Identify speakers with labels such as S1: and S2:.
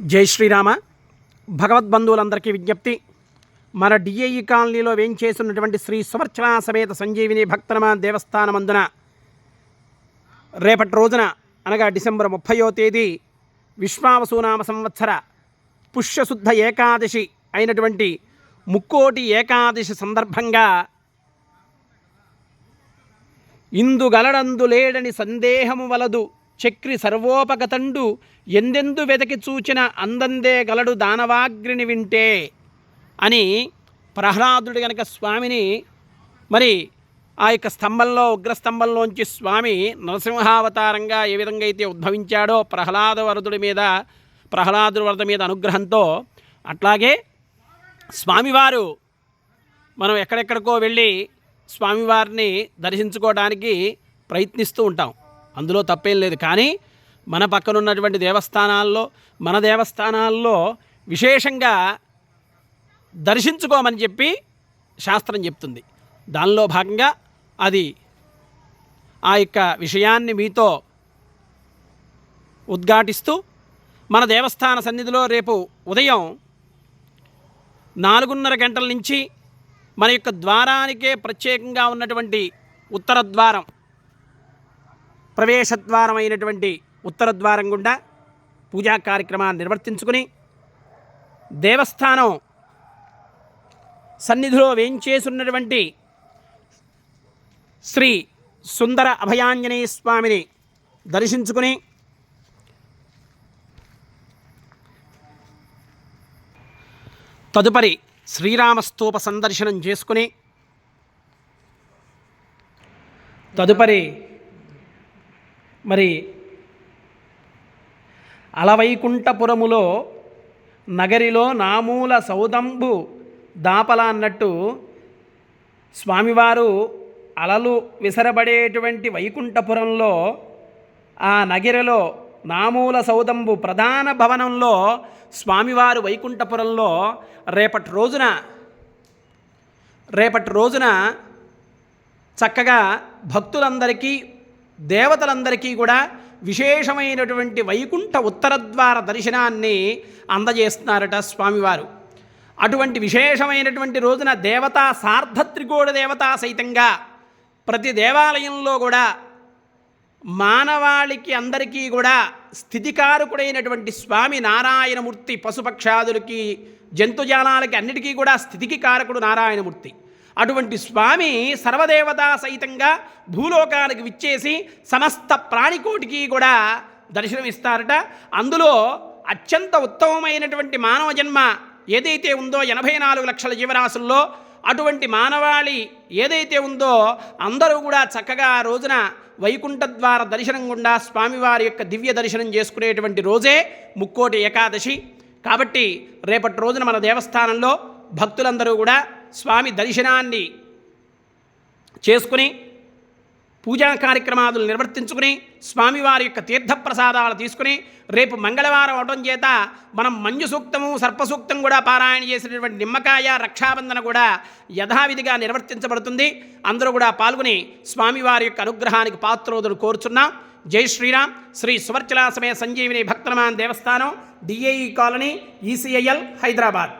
S1: జై శ్రీరామ. భగవద్బంధువులందరికీ విజ్ఞప్తి. మన డిఏఈ కాలనీలో వేయించేసినటువంటి శ్రీ సువర్చనా సమేత సంజీవిని భక్తనమ దేవస్థానమందున రేపటి రోజున అనగా డిసెంబర్ ముప్పయో తేదీ విశ్వావసునామ సంవత్సర పుష్యశుద్ధ ఏకాదశి అయినటువంటి ముక్కోటి ఏకాదశి సందర్భంగా ఇందుగలడందు లేడని సందేహము వలదు. చక్రి సర్వోపగతండు ఎందెందు వెదకి చూచిన అందందే గలడు దానవాగ్రిని వింటే అని ప్రహ్లాదుడు గనక స్వామిని మరి ఆ యొక్క స్తంభంలో ఉగ్రస్తంభంలోంచి స్వామి నరసింహావతారంగా ఏ విధంగా అయితే ఉద్భవించాడో ప్రహ్లాద వరదుడి మీద ప్రహ్లాదుడి వరద మీద అనుగ్రహంతో అట్లాగే స్వామివారు మనం ఎక్కడెక్కడికో వెళ్ళి స్వామివారిని దర్శించుకోవడానికి ప్రయత్నిస్తూ ఉంటాం. అందులో తప్పేం లేదు. కానీ మన పక్కన ఉన్నటువంటి దేవస్థానాల్లో మన దేవస్థానాల్లో విశేషంగా దర్శించుకోమని చెప్పి శాస్త్రం చెప్తుంది. దానిలో భాగంగా అది ఆ యొక్క విషయాన్ని మీతో ఉద్ఘాటిస్తూ మన దేవస్థాన సన్నిధిలో రేపు ఉదయం నాలుగున్నర గంటల నుంచి మన యొక్క ద్వారానికే ప్రత్యేకంగా ఉన్నటువంటి ఉత్తర ద్వారం ప్రవేశద్వారమైనటువంటి ఉత్తరద్వారం గుండా పూజా కార్యక్రమాన్ని నిర్వర్తించుకుని దేవస్థానం సన్నిధిలో వేయించేసున్నటువంటి శ్రీ సుందర అభయాంజనేయ స్వామిని దర్శించుకుని తదుపరి శ్రీరామస్తూప సందర్శనం చేసుకుని తదుపరి మరి అలవైకుంఠపురములో నగరిలో నామూల సౌదంబు దాపల అన్నట్టు స్వామివారు అలలు విసరబడేటువంటి వైకుంఠపురంలో ఆ నగిరిలో నామూల సౌదంబు ప్రధాన భవనంలో స్వామివారు వైకుంఠపురంలో రేపటి రోజున రేపటి రోజున చక్కగా భక్తులందరికీ దేవతలందరికీ కూడా విశేషమైనటువంటి వైకుంఠ ఉత్తరద్వార దర్శనాన్ని అందజేస్తున్నారట స్వామివారు. అటువంటి విశేషమైనటువంటి రోజున దేవతా సార్ధత్రికోణ దేవతా సైతంగా ప్రతి దేవాలయంలో కూడా మానవాళికి అందరికీ కూడా స్థితికారకుడైనటువంటి స్వామి నారాయణమూర్తి పశుపక్షాదులకి జంతుజాలాలకి అన్నిటికీ కూడా స్థితికి కారకుడు నారాయణమూర్తి. అటువంటి స్వామి సర్వదేవతా సహితంగా భూలోకానికి విచ్చేసి సమస్త ప్రాణికోటికి కూడా దర్శనమిస్తారట అందులో అత్యంత ఉత్తమమైనటువంటి మానవ జన్మ ఏదైతే ఉందో ఎనభై నాలుగు లక్షల జీవరాశుల్లో అటువంటి మానవాళి ఏదైతే ఉందో అందరూ కూడా చక్కగా ఆ రోజున వైకుంఠ ద్వార దర్శనం గుండా స్వామివారి యొక్క దివ్య దర్శనం చేసుకునేటువంటి రోజే ముక్కోటి ఏకాదశి. కాబట్టి రేపటి రోజున మన దేవస్థానంలో భక్తులందరూ కూడా స్వామి దర్శనాన్ని చేసుకుని పూజా కార్యక్రమాలు నిర్వర్తించుకుని స్వామివారి యొక్క తీర్థప్రసాదాలు తీసుకుని రేపు మంగళవారం అవడం చేత మనం మంజు సూక్తము సర్పసూక్తం కూడా పారాయణ చేసినటువంటి నిమ్మకాయ రక్షాబంధన కూడా యథావిధిగా నిర్వర్తించబడుతుంది. అందరూ కూడా పాల్గొని స్వామివారి యొక్క అనుగ్రహానికి పాత్రోదులు కోరుచున్నాం. జై శ్రీరామ్. శ్రీ సువర్చలా సమయ సంజీవిని భక్తనమాన్ దేవస్థానం డిఏఈ కాలనీ ఈసీఐఎల్ హైదరాబాద్.